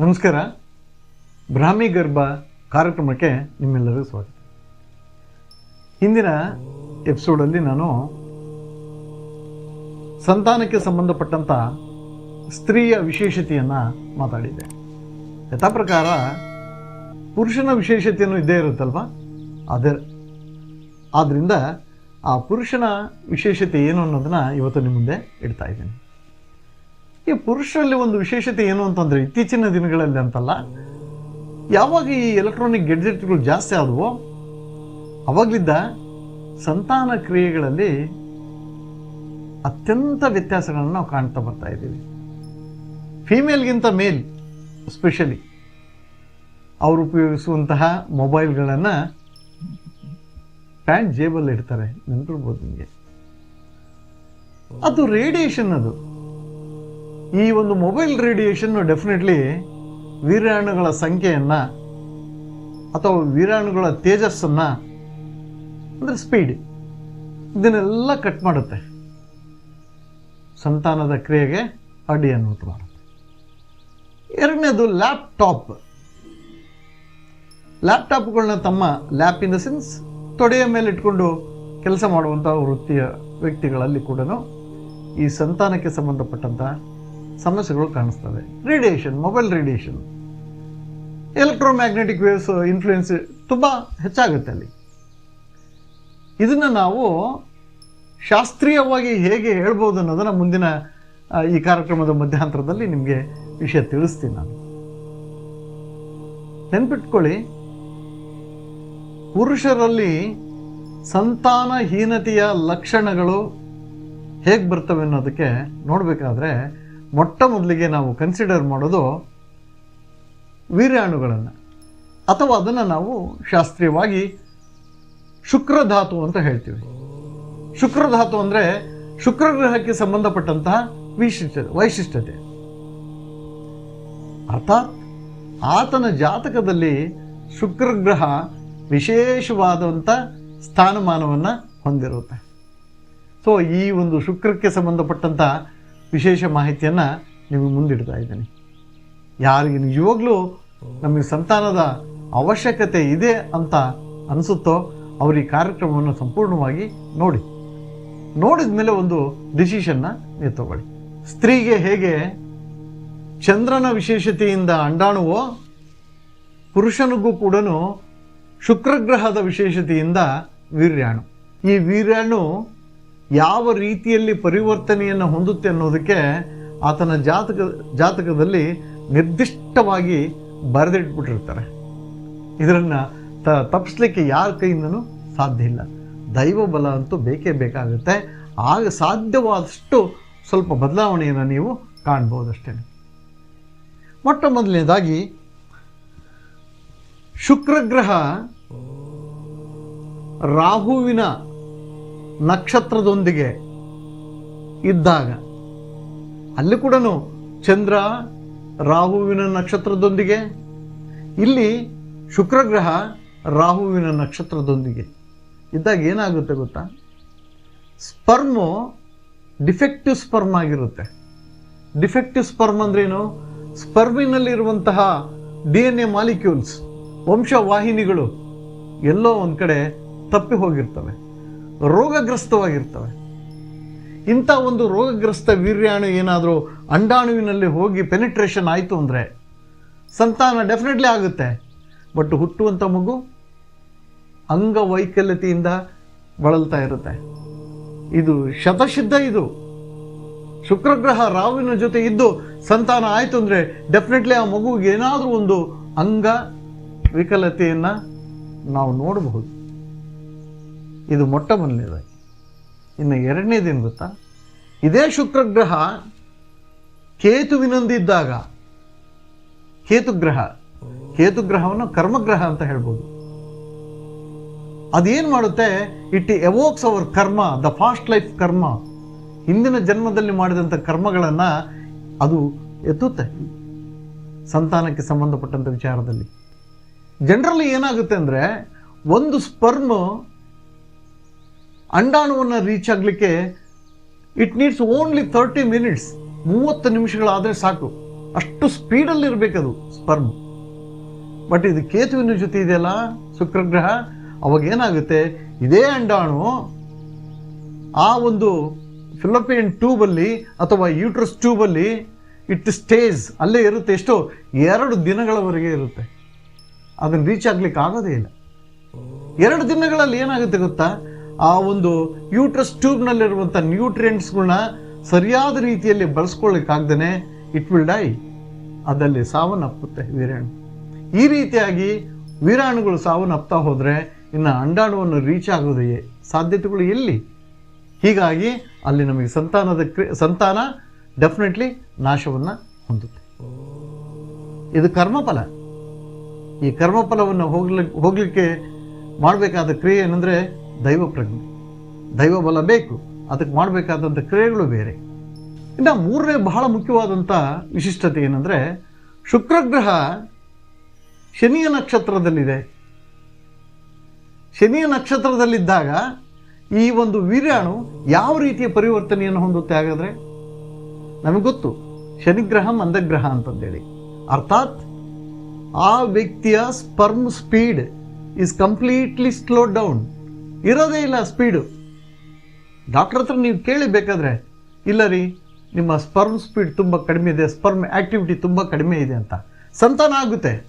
ನಮಸ್ಕಾರ. ಬ್ರಾಹ್ಮಿ ಗರ್ಭ ಕಾರ್ಯಕ್ರಮಕ್ಕೆ ನಿಮ್ಮೆಲ್ಲರಿಗೂ ಸ್ವಾಗತ. ಹಿಂದಿನ ಎಪಿಸೋಡಲ್ಲಿ ನಾನು ಸಂತಾನಕ್ಕೆ ಸಂಬಂಧಪಟ್ಟಂಥ ಸ್ತ್ರೀಯ ವಿಶೇಷತೆಯನ್ನು ಮಾತಾಡಿದ್ದೆ. ಯಥಾ ಪ್ರಕಾರ ಪುರುಷನ ವಿಶೇಷತೆಯನ್ನು ಇದ್ದೇ ಇರುತ್ತಲ್ವ? ಅದೇ. ಆದ್ದರಿಂದ ಆ ಪುರುಷನ ವಿಶೇಷತೆ ಏನು ಅನ್ನೋದನ್ನ ಇವತ್ತು ನಿಮ್ಮ ಮುಂದೆ ಇಡ್ತಾ ಇದ್ದೀನಿ. ಈ ಪುರುಷರಲ್ಲಿ ಒಂದು ವಿಶೇಷತೆ ಏನು ಅಂತಂದರೆ ಇತ್ತೀಚಿನ ದಿನಗಳಲ್ಲಿ ಅಂತಲ್ಲ, ಯಾವಾಗ ಈ ಎಲೆಕ್ಟ್ರಾನಿಕ್ ಗೆಡ್ಜೆಟ್ಗಳು ಜಾಸ್ತಿ ಆದವೋ, ಅವಾಗಲಿದ್ದ ಸಂತಾನ ಕ್ರಿಯೆಗಳಲ್ಲಿ ಅತ್ಯಂತ ವ್ಯತ್ಯಾಸಗಳನ್ನು ನಾವು ಕಾಣ್ತಾ ಬರ್ತಾ ಇದ್ದೀವಿ. ಫೀಮೇಲ್ಗಿಂತ ಮೇಲ್ ಸ್ಪೆಷಲಿ ಅವರು ಉಪಯೋಗಿಸುವಂತಹ ಮೊಬೈಲ್ಗಳನ್ನು ಪ್ಯಾಂಟ್ ಜೇಬಲ್ಲಿ ಇಡ್ತಾರೆ ನೆನಪಿರ್ಬೋದು ನಿಮಗೆ? ಅದು ರೇಡಿಯೇಷನ್ ಅದು. ಈ ಒಂದು ಮೊಬೈಲ್ ರೇಡಿಯೇಷನ್ ಡೆಫಿನೆಟ್ಲಿ ವೀರಾಣುಗಳ ಸಂಖ್ಯೆಯನ್ನು ಅಥವಾ ವೀರಾಣುಗಳ ತೇಜಸ್ಸನ್ನು, ಅಂದರೆ ಸ್ಪೀಡ್ ಇದನ್ನೆಲ್ಲ ಕಟ್ ಮಾಡುತ್ತೆ. ಸಂತಾನದ ಕ್ರಿಯೆಗೆ ಅಡ್ಡಿಯನ್ನು ಉಂಟು ಮಾಡುತ್ತೆ ಎರಡನೇದು ಲ್ಯಾಪ್ಟಾಪ್ ಲ್ಯಾಪ್ಟಾಪ್ಗಳನ್ನ ತಮ್ಮ ಲ್ಯಾಪ್ ಇನ್ ದ ಸೆನ್ಸ್ ತೊಡೆಯ ಮೇಲೆ ಇಟ್ಕೊಂಡು ಕೆಲಸ ಮಾಡುವಂಥ ವೃತ್ತಿಯ ವ್ಯಕ್ತಿಗಳಲ್ಲಿ ಕೂಡ ಈ ಸಂತಾನಕ್ಕೆ ಸಂಬಂಧಪಟ್ಟಂಥ ಸಮಸ್ಯೆಗಳು ಕಾಣಿಸ್ತವೆ radiation mobile radiation electromagnetic waves influence ತುಂಬ ಹೆಚ್ಚಾಗುತ್ತೆ ಅಲ್ಲಿ. ಇದನ್ನು ನಾವು ಶಾಸ್ತ್ರೀಯವಾಗಿ ಹೇಗೆ ಹೇಳ್ಬೋದು ಅನ್ನೋದನ್ನು ಮುಂದಿನ ಈ ಕಾರ್ಯಕ್ರಮದ ಮಧ್ಯಂತರದಲ್ಲಿ ನಿಮಗೆ ವಿಷಯ ತಿಳಿಸ್ತೀನಿ ನಾನು. ನೆನ್ಪಿಟ್ಕೊಳ್ಳಿ, ಪುರುಷರಲ್ಲಿ ಸಂತಾನಹೀನತೆಯ ಲಕ್ಷಣಗಳು ಹೇಗೆ ಬರ್ತವೆ ಅನ್ನೋದಕ್ಕೆ ನೋಡಬೇಕಾದ್ರೆ ಮೊಟ್ಟ ಮೊದಲಿಗೆ ನಾವು ಕನ್ಸಿಡರ್ ಮಾಡೋದು ವೀರ್ಯಾಣುಗಳನ್ನು ಅಥವಾ ಅದನ್ನು ನಾವು ಶಾಸ್ತ್ರೀಯವಾಗಿ ಶುಕ್ರಧಾತು ಅಂತ ಹೇಳ್ತೀವಿ. ಶುಕ್ರಧಾತು ಅಂದರೆ ಶುಕ್ರಗ್ರಹಕ್ಕೆ ಸಂಬಂಧಪಟ್ಟಂತಹ ವಿಶಿಷ್ಟತೆ ವೈಶಿಷ್ಟ್ಯತೆ. ಅರ್ಥಾತ್ ಆತನ ಜಾತಕದಲ್ಲಿ ಶುಕ್ರಗ್ರಹ ವಿಶೇಷವಾದಂಥ ಸ್ಥಾನಮಾನವನ್ನು ಹೊಂದಿರುತ್ತೆ. ಸೊ ಈ ಒಂದು ಶುಕ್ರಕ್ಕೆ ಸಂಬಂಧಪಟ್ಟಂಥ ವಿಶೇಷ ಮಾಹಿತಿಯನ್ನು ನಿಮಗೆ ಮುಂದಿಡ್ತಾ ಇದ್ದೀನಿ. ಯಾರಿಗೆ ನಿಜವಾಗ್ಲೂ ನಮಗೆ ಸಂತಾನದ ಅವಶ್ಯಕತೆ ಇದೆ ಅಂತ ಅನಿಸುತ್ತೋ ಅವರು ಈ ಕಾರ್ಯಕ್ರಮವನ್ನು ಸಂಪೂರ್ಣವಾಗಿ ನೋಡಿ. ನೋಡಿದ ಮೇಲೆ ಒಂದು ಡಿಸಿಷನ್ನ ನೀವು ತಗೊಳ್ಳಿ. ಸ್ತ್ರೀಗೆ ಹೇಗೆ ಚಂದ್ರನ ವಿಶೇಷತೆಯಿಂದ ಅಂಡಾಣುವೋ, ಪುರುಷನಿಗೂ ಕೂಡ ಶುಕ್ರಗ್ರಹದ ವಿಶೇಷತೆಯಿಂದ ವೀರ್ಯಾಣು. ಈ ವೀರ್ಯಾಣು ಯಾವ ರೀತಿಯಲ್ಲಿ ಪರಿವರ್ತನೆಯನ್ನು ಹೊಂದುತ್ತೆ ಅನ್ನೋದಕ್ಕೆ ಆತನ ಜಾತಕ, ಜಾತಕದಲ್ಲಿ ನಿರ್ದಿಷ್ಟವಾಗಿ ಬರೆದಿಟ್ಬಿಟ್ಟಿರ್ತಾರೆ. ಇದನ್ನು ತ ತಪ್ಪಿಸ್ಲಿಕ್ಕೆ ಯಾರ ಕೈಯಿಂದನೂ ಸಾಧ್ಯ ಇಲ್ಲ. ದೈವ ಬಲ ಅಂತೂ ಬೇಕೇ ಬೇಕಾಗುತ್ತೆ. ಆಗ ಸಾಧ್ಯವಾದಷ್ಟು ಸ್ವಲ್ಪ ಬದಲಾವಣೆಯನ್ನು ನೀವು ಕಾಣ್ಬೋದಷ್ಟೇ. ಮೊಟ್ಟ ಮೊದಲನೇದಾಗಿ, ಶುಕ್ರಗ್ರಹ ರಾಹುವಿನ ನಕ್ಷತ್ರದೊಂದಿಗೆ ಇದ್ದಾಗ ಅಲ್ಲಿ ಕೂಡ ಚಂದ್ರ ರಾಹುವಿನ ನಕ್ಷತ್ರದೊಂದಿಗೆ, ಇಲ್ಲಿ ಶುಕ್ರಗ್ರಹ ರಾಹುವಿನ ನಕ್ಷತ್ರದೊಂದಿಗೆ. ಇದ್ದಾಗ ಏನಾಗುತ್ತೆ ಗೊತ್ತಾ? ಸ್ಪರ್ಮು ಡಿಫೆಕ್ಟಿವ್ ಸ್ಪರ್ಮ್ ಆಗಿರುತ್ತೆ. ಡಿಫೆಕ್ಟಿವ್ ಸ್ಪರ್ಮ್ ಅಂದ್ರೇನು? ಸ್ಪರ್ಮಿನಲ್ಲಿರುವಂತಹ ಡಿ ಎನ್ ಎ ಮಾಲಿಕ್ಯೂಲ್ಸ್, ವಂಶವಾಹಿನಿಗಳು ಎಲ್ಲೋ ಒಂದು ಕಡೆ ತಪ್ಪಿ ಹೋಗಿರ್ತವೆ. ರೋಗಗ್ರಸ್ತವಾಗಿರ್ತವೆ. ಇಂಥ ಒಂದು ರೋಗಗ್ರಸ್ತ ವೀರ್ಯಾಣು ಏನಾದರೂ ಅಂಡಾಣುವಿನಲ್ಲಿ ಹೋಗಿ ಪೆನಿಟ್ರೇಷನ್ ಆಯಿತು ಅಂದರೆ ಸಂತಾನ ಡೆಫಿನೆಟ್ಲಿ ಆಗುತ್ತೆ. ಬಟ್ ಹುಟ್ಟುವಂಥ ಮಗು ಅಂಗವೈಕಲ್ಯತೆಯಿಂದ ಬಳಲ್ತಾ ಇರುತ್ತೆ. ಇದು ಶತಸಿದ್ಧ ಇದು. ಶುಕ್ರಗ್ರಹ ರಾವಿನ ಜೊತೆ ಇದ್ದು ಸಂತಾನ ಆಯಿತು ಅಂದರೆ ಡೆಫಿನೆಟ್ಲಿ ಆ ಮಗುವಿಗೆ ಏನಾದರೂ ಒಂದು ಅಂಗ ವಿಕಲತೆಯನ್ನು ನಾವು ನೋಡಬಹುದು. ಇದು ಮೊಟ್ಟ ಮೊದಲನೇದಾಗಿ ಇನ್ನು ಎರಡನೇದೇನು ಗೊತ್ತಾ? ಇದೇ ಶುಕ್ರಗ್ರಹ ಕೇತುವಿನೊಂದಿದ್ದಾಗ. ಕೇತುಗ್ರಹ. ಕೇತುಗ್ರಹವನ್ನು ಕರ್ಮಗ್ರಹ ಅಂತ ಹೇಳ್ಬೋದು. ಅದೇನು ಮಾಡುತ್ತೆ? It evokes our karma the fast life ಕರ್ಮ ಹಿಂದಿನ ಜನ್ಮದಲ್ಲಿ ಮಾಡಿದಂಥ ಕರ್ಮಗಳನ್ನು ಅದು ಎತ್ತುತ್ತೆ. ಸಂತಾನಕ್ಕೆ ಸಂಬಂಧಪಟ್ಟಂಥ ವಿಚಾರದಲ್ಲಿ. ಜನರಲಿ ಏನಾಗುತ್ತೆ ಅಂದರೆ, ಒಂದು ಸ್ಪರ್ಮ್ ಅಂಡಾಣುವನ್ನು ರೀಚ್ ಆಗಲಿಕ್ಕೆ it needs only thirty minutes ಮೂವತ್ತು ನಿಮಿಷಗಳಾದರೆ ಸಾಕು. ಅಷ್ಟು ಸ್ಪೀಡಲ್ಲಿ ಇರಬೇಕದು ಸ್ಪರ್ಮ್ ಬಟ್ ಇದು ಕೇತುವಿನ ಜೊತೆ ಇದೆಯಲ್ಲ, ಶುಕ್ರಗ್ರಹ? ಅವಾಗ ಏನಾಗುತ್ತೆ ಇದೇ ಅಂಡಾಣು ಆ ಒಂದು ಫಿಲಪಿಯನ್ ಟ್ಯೂಬಲ್ಲಿ ಅಥವಾ ಯೂಟ್ರಸ್ ಟ್ಯೂಬಲ್ಲಿ ಇಟ್ ಸ್ಟೇಜ್ ಅಲ್ಲೇ ಇರುತ್ತೆ ಎಷ್ಟು, ಎರಡು ದಿನಗಳವರೆಗೆ ಇರುತ್ತೆ. ಅದನ್ನು ರೀಚ್ ಆಗ್ಲಿಕ್ಕೆ ಆಗೋದೇ ಇಲ್ಲ. ಎರಡು ದಿನಗಳಲ್ಲಿ ಏನಾಗುತ್ತೆ ಗೊತ್ತಾ? ಆ ಒಂದು ಯೂಟ್ರಸ್ ಟ್ಯೂಬ್ನಲ್ಲಿರುವಂಥ ನ್ಯೂಟ್ರಿಯೆಂಟ್ಸ್ಗಳನ್ನ ಸರಿಯಾದ ರೀತಿಯಲ್ಲಿ ಬಳಸ್ಕೊಳ್ಳಿಕ್ಕಾಗ್ದೇ ಇಟ್ ವಿಲ್ ಡೈ ಅದಲ್ಲಿ ಸಾವನ್ನಪ್ಪುತ್ತೆ ವೀರಾಣು. ಈ ರೀತಿಯಾಗಿ ವೀರಾಣುಗಳು ಸಾವನ್ನಪ್ತಾ ಹೋದರೆ ಇನ್ನು ಅಂಡಾಣುವನ್ನು ರೀಚ್ ಆಗೋದೆಯೇ ಸಾಧ್ಯತೆಗಳು ಎಲ್ಲಿ? ಹೀಗಾಗಿ ಅಲ್ಲಿ ನಮಗೆ ಸಂತಾನದ ಕ್ರಿ, ಸಂತಾನ ಡೆಫಿನೆಟ್ಲಿ ನಾಶವನ್ನು ಹೊಂದುತ್ತೆ. ಇದು ಕರ್ಮಫಲ. ಈ ಕರ್ಮಫಲವನ್ನು ಹೋಗ್ಲಿಕ್ಕೆ ಹೋಗಲಿಕ್ಕೆ ಮಾಡಬೇಕಾದ ಕ್ರಿಯೆ ಏನಂದರೆ ದೈವ ಪ್ರಜ್ಞೆ. ದೈವ ಬಲ ಬೇಕು. ಅದಕ್ಕೆ ಮಾಡಬೇಕಾದಂಥ ಕ್ರಿಯೆಗಳು ಬೇರೆ. ಇನ್ನು ಮೂರನೇ ಬಹಳ ಮುಖ್ಯವಾದಂಥ ವಿಶಿಷ್ಟತೆ ಏನಂದರೆ, ಶುಕ್ರಗ್ರಹ ಶನಿಯ ನಕ್ಷತ್ರದಲ್ಲಿದೆ. ಶನಿಯ ನಕ್ಷತ್ರದಲ್ಲಿದ್ದಾಗ ಈ ಒಂದು ವೀರ್ಯಾಣು ಯಾವ ರೀತಿಯ ಪರಿವರ್ತನೆಯನ್ನು ಹೊಂದುತ್ತೆ ಹಾಗಾದರೆ? ನಮಗೆ ಗೊತ್ತು. ಶನಿಗ್ರಹ, ಮಂದಗ್ರಹ ಅಂತಂದೇಳಿ. ಅರ್ಥಾತ್ ಆ ವ್ಯಕ್ತಿಯ sperm speed is completely slow down ಇರೋದೇ ಇಲ್ಲ ಸ್ಪೀಡು. ಡಾಕ್ಟರ್ ಹತ್ರ ನೀವು ಕೇಳಿ ಬೇಕಾದ್ರೆ, ಇಲ್ಲ ರೀ, ನಿಮ್ಮ ಸ್ಪರ್ಮ್ ಸ್ಪೀಡ್ ತುಂಬ ಕಡಿಮೆ ಇದೆ, ಸ್ಪರ್ಮ್ ಆ್ಯಕ್ಟಿವಿಟಿ ತುಂಬ ಕಡಿಮೆ ಇದೆ ಅಂತ. ಸಂತಾನ ಆಗುತ್ತೆ.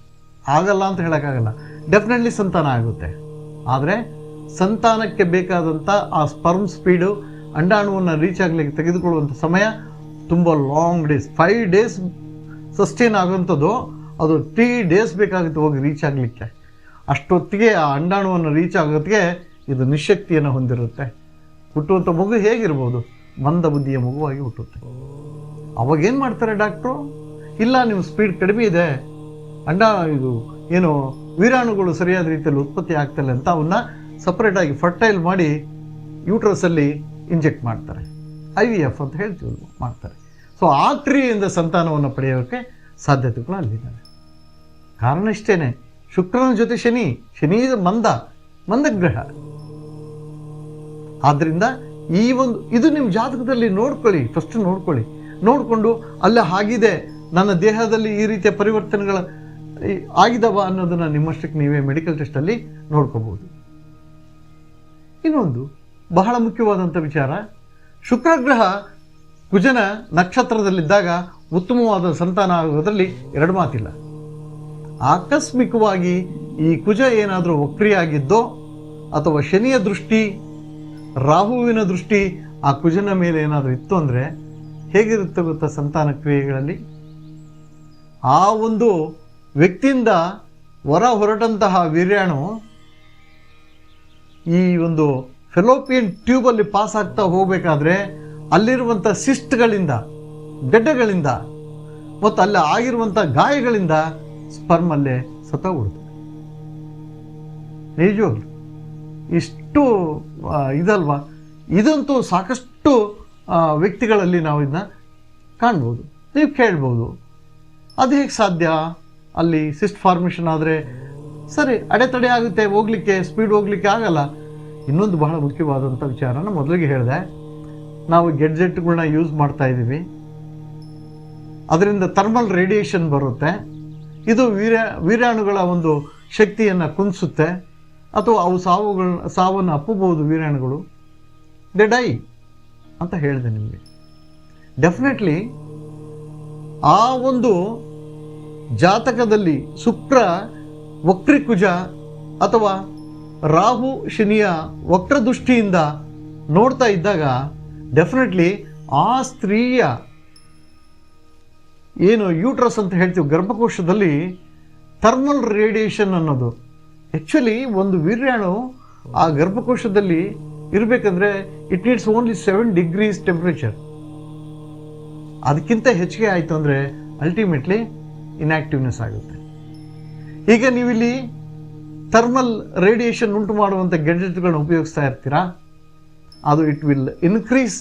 ಆಗಲ್ಲ ಅಂತ ಹೇಳೋಕ್ಕಾಗಲ್ಲ. ಡೆಫಿನೆಟ್ಲಿ ಸಂತಾನ ಆಗುತ್ತೆ. ಆದರೆ, ಸಂತಾನಕ್ಕೆ ಬೇಕಾದಂಥ ಆ ಸ್ಪರ್ಮ್ ಸ್ಪೀಡು ಅಂಡಾಣುವನ್ನು ರೀಚ್ ಆಗಲಿಕ್ಕೆ ತೆಗೆದುಕೊಳ್ಳುವಂಥ ಸಮಯ ತುಂಬ long days five days sustain ಆಗೋಂಥದ್ದು ಅದು ತ್ರೀ ಡೇಸ್ ಬೇಕಾಗುತ್ತೆ ಹೋಗಿ ರೀಚ್ ಆಗಲಿಕ್ಕೆ. ಅಷ್ಟೊತ್ತಿಗೆ ಆ ಅಂಡಾಣುವನ್ನು ರೀಚ್ ಆಗೋತ್ತಿಗೆ ಇದು ನಿಶಕ್ತಿಯನ್ನು ಹೊಂದಿರುತ್ತೆ. ಹುಟ್ಟುವಂಥ ಮಗು ಹೇಗಿರ್ಬೋದು? ಮಂದ ಬುದ್ಧಿಯ ಮಗುವಾಗಿ ಹುಟ್ಟುತ್ತೆ. ಅವಾಗೇನು ಮಾಡ್ತಾರೆ ಡಾಕ್ಟ್ರು? ಇಲ್ಲ ನಿಮ್ಮ ಸ್ಪೀಡ್ ಕಡಿಮೆ ಇದೆ. ಅಂಡ ಇದು ಏನು, ವೀರಾಣುಗಳು ಸರಿಯಾದ ರೀತಿಯಲ್ಲಿ ಉತ್ಪತ್ತಿ ಆಗ್ತಿಲ್ಲ ಅಂತ ಅವನ್ನ ಸಪ್ರೇಟಾಗಿ ಫರ್ಟೈಲ್ ಮಾಡಿ ಯೂಟ್ರಸಲ್ಲಿ ಇಂಜೆಕ್ಟ್ ಮಾಡ್ತಾರೆ. ಐ ವಿ ಎಫ್ ಅಂತ ಹೇಳ್ತೀವಿ, ಮಾಡ್ತಾರೆ. ಸೊ ಆ ಕ್ರಿಯೆಯಿಂದ ಸಂತಾನವನ್ನು ಪಡೆಯೋಕ್ಕೆ ಸಾಧ್ಯತೆಗಳು ಅಲ್ಲಿದ್ದಾವೆ. ಕಾರಣ ಇಷ್ಟೇನೆ. ಶುಕ್ರನ ಜೊತೆ ಶನಿ ಶನಿ ಇದು ಮಂದ, ಮಂದಗ್ರಹ. ಆದ್ದರಿಂದ ಈ ಒಂದು, ಇದು ನಿಮ್ಮ ಜಾತಕದಲ್ಲಿ ನೋಡ್ಕೊಳ್ಳಿ ಫಸ್ಟ್ ನೋಡ್ಕೊಳ್ಳಿ. ನೋಡಿಕೊಂಡು ಅಲ್ಲ ಆಗಿದೆ, ನನ್ನ ದೇಹದಲ್ಲಿ ಈ ರೀತಿಯ ಪರಿವರ್ತನೆಗಳ ಆಗಿದವ ಅನ್ನೋದನ್ನ ನಿಮ್ಮಷ್ಟಕ್ಕೆ ನೀವೇ ಮೆಡಿಕಲ್ ಟೆಸ್ಟಲ್ಲಿ ನೋಡ್ಕೋಬಹುದು ಇನ್ನೊಂದು, ಬಹಳ ಮುಖ್ಯವಾದಂಥ ವಿಚಾರ, ಶುಕ್ರಗ್ರಹ ಕುಜನ ನಕ್ಷತ್ರದಲ್ಲಿದ್ದಾಗ ಉತ್ತಮವಾದ ಸಂತಾನ ಆಗುವುದರಲ್ಲಿ ಎರಡು ಮಾತಿಲ್ಲ. ಆಕಸ್ಮಿಕವಾಗಿ ಈ ಕುಜ ಏನಾದರೂ ವಕ್ರಿಯಾಗಿದ್ದೋ ಅಥವಾ ಶನಿಯ ದೃಷ್ಟಿ ರಾಹುವಿನ ದೃಷ್ಟಿ ಆ ಕುಜನ ಮೇಲೆ ಏನಾದರೂ ಇತ್ತು ಅಂದರೆ ಹೇಗಿರುತ್ತೆ ಗೊತ್ತಾ ಸಂತಾನ ಕ್ರಿಯೆಗಳಲ್ಲಿ? ಆ ಒಂದು ವ್ಯಕ್ತಿಯಿಂದ ಹೊರ ಹೊರಟಂತಹ ವೀರ್ಯಾಣು ಈ ಒಂದು ಫೆಲೋಪಿಯನ್ ಟ್ಯೂಬಲ್ಲಿ ಪಾಸ್ ಆಗ್ತಾ ಹೋಗಬೇಕಾದ್ರೆ ಅಲ್ಲಿರುವಂಥ ಸಿಸ್ಟ್ಗಳಿಂದ, ಗಡ್ಡೆಗಳಿಂದ, ಮತ್ತು ಅಲ್ಲಿ ಆಗಿರುವಂಥ ಗಾಯಗಳಿಂದ ಸ್ಪರ್ಮಲ್ಲೇ ಸತ ಉಳಿದ ನಿಜವಾಗ್ಲು. ಇಷ್ಟು ಇದಲ್ವಾ? ಇದಂತೂ ಸಾಕಷ್ಟು ವ್ಯಕ್ತಿಗಳಲ್ಲಿ ನಾವು ಇದನ್ನ ಕಾಣ್ಬೋದು. ನೀವು ಕೇಳ್ಬೋದು. ಅದು ಹೇಗೆ ಸಾಧ್ಯ? ಅಲ್ಲಿ ಸಿಸ್ಟ್ ಫಾರ್ಮೇಷನ್ ಆದರೆ ಸರಿ, ಅಡೆತಡೆ ಆಗುತ್ತೆ, ಹೋಗ್ಲಿಕ್ಕೆ, ಸ್ಪೀಡ್ ಹೋಗ್ಲಿಕ್ಕೆ ಆಗಲ್ಲ. ಇನ್ನೊಂದು ಬಹಳ ಮುಖ್ಯವಾದಂಥ ವಿಚಾರನ ಮೊದಲಿಗೆ ಹೇಳಿದೆ. ನಾವು ಗೆಡ್ಜೆಟ್ಗಳನ್ನ ಯೂಸ್ ಮಾಡ್ತಾ ಇದ್ದೀವಿ. ಅದರಿಂದ ಥರ್ಮಲ್ ರೇಡಿಯೇಷನ್ ಬರುತ್ತೆ. ಇದು ವೀರ್ಯ ವೀರ್ಯಾಣುಗಳ ಒಂದು ಶಕ್ತಿಯನ್ನು ಕುಂದಿಸುತ್ತೆ. ಅಥವಾ ಅವು ಸಾವುಗಳ, ಸಾವನ್ನು ಅಪ್ಪಬಹುದು ವೀರಾಣುಗಳು ದೆ ಡೈ ಅಂತ ಹೇಳಿದೆ ನಿಮಗೆ. ಡೆಫಿನೆಟ್ಲಿ ಆ ಒಂದು ಜಾತಕದಲ್ಲಿ ಶುಕ್ರ, ವಕ್ರಿಕುಜ ಅಥವಾ ರಾಹು, ಶನಿಯ ವಕ್ರದೃಷ್ಟಿಯಿಂದ ನೋಡ್ತಾ ಇದ್ದಾಗ ಡೆಫಿನೆಟ್ಲಿ ಆ ಸ್ತ್ರೀಯ ಏನು ಯೂಟ್ರಸ್ ಅಂತ ಹೇಳ್ತೀವಿ ಗರ್ಭಕೋಶದಲ್ಲಿ ಥರ್ಮಲ್ ರೇಡಿಯೇಷನ್ ಅನ್ನೋದು. ಆ್ಯಕ್ಚುಲಿ ಒಂದು ವೀರ್ಯಾಣು ಆ ಗರ್ಭಕೋಶದಲ್ಲಿ ಇರಬೇಕಂದ್ರೆ it needs only seven degrees temperature ಅದಕ್ಕಿಂತ ಹೆಚ್ಚಿಗೆ ಆಯಿತು ಅಂದರೆ ಅಲ್ಟಿಮೇಟ್ಲಿ ಇನ್ಆಕ್ಟಿವ್ನೆಸ್ ಆಗುತ್ತೆ. ಈಗ ನೀವಿಲ್ಲಿ ಥರ್ಮಲ್ ರೇಡಿಯೇಷನ್ ಉಂಟು ಮಾಡುವಂಥ ಗೆಡ್ಜೆಟ್ಗಳನ್ನ ಉಪಯೋಗಿಸ್ತಾ ಇರ್ತೀರಾ? ಅದು it will increase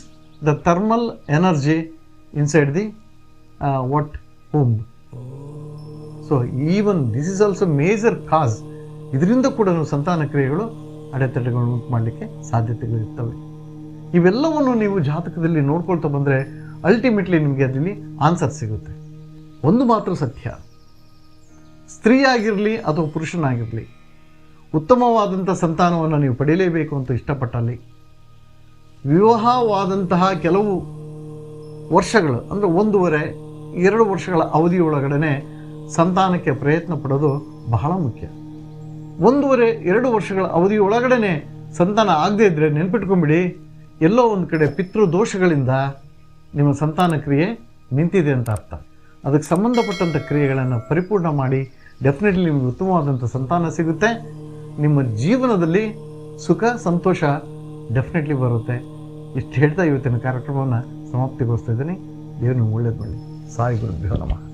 the thermal energy inside the what home so even this is also major cause ಇದರಿಂದ ಕೂಡ ಸಂತಾನ ಕ್ರಿಯೆಗಳು ಅಡೆತಡೆಗಳನ್ನು ಉಂಟು ಮಾಡಲಿಕ್ಕೆ ಸಾಧ್ಯತೆಗಳಿರ್ತವೆ ಇವೆಲ್ಲವನ್ನು ನೀವು ಜಾತಕದಲ್ಲಿ ನೋಡ್ಕೊಳ್ತಾ ಬಂದರೆ ಅಲ್ಟಿಮೇಟ್ಲಿ ನಿಮಗೆ ಅದರಲ್ಲಿ ಆನ್ಸರ್ ಸಿಗುತ್ತೆ. ಒಂದು ಮಾತ್ರ ಸತ್ಯ. ಸ್ತ್ರೀಯಾಗಿರಲಿ ಅಥವಾ ಪುರುಷನಾಗಿರಲಿ ಉತ್ತಮವಾದಂಥ ಸಂತಾನವನ್ನು ನೀವು ಪಡೆಯಲೇಬೇಕು ಅಂತ ಇಷ್ಟಪಟ್ಟಲ್ಲಿ, ವಿವಾಹವಾದಂತಹ ಕೆಲವು ವರ್ಷಗಳು, ಅಂದರೆ ಒಂದೂವರೆ, ಎರಡು ವರ್ಷಗಳ ಅವಧಿಯೊಳಗಡೆ ಸಂತಾನಕ್ಕೆ ಪ್ರಯತ್ನ ಪಡೋದು ಬಹಳ ಮುಖ್ಯ. ಒಂದೂವರೆ, ಎರಡು ವರ್ಷಗಳ ಅವಧಿಯೊಳಗಡೆ ಸಂತಾನ ಆಗದೇ ಇದ್ದರೆ ನೆನ್ಪಿಟ್ಕೊಂಬಿಡಿ. ಎಲ್ಲೋ ಒಂದು ಕಡೆ ಪಿತೃದೋಷಗಳಿಂದ ನಿಮ್ಮ ಸಂತಾನ ಕ್ರಿಯೆ ನಿಂತಿದೆ ಅಂತ ಅರ್ಥ. ಅದಕ್ಕೆ ಸಂಬಂಧಪಟ್ಟಂಥ ಕ್ರಿಯೆಗಳನ್ನು ಪರಿಪೂರ್ಣ ಮಾಡಿ ಡೆಫಿನೆಟ್ಲಿ ನಿಮಗೆ ಉತ್ತಮವಾದಂಥ ಸಂತಾನ ಸಿಗುತ್ತೆ. ನಿಮ್ಮ ಜೀವನದಲ್ಲಿ ಸುಖ, ಸಂತೋಷ ಡೆಫಿನೆಟ್ಲಿ ಬರುತ್ತೆ. ಇಷ್ಟು ಹೇಳ್ತಾ ಇವತ್ತಿನ ಕಾರ್ಯಕ್ರಮವನ್ನು ಸಮಾಪ್ತಿಗೊಳಿಸ್ತಾ ಇದ್ದೀನಿ. ದೇವರು ನಿಮ್ಗೆ ಒಳ್ಳೇದು ಮಾಡಿ ಸಾಯಿ ಗುರುಭ್ಯೋ ನಮಃ.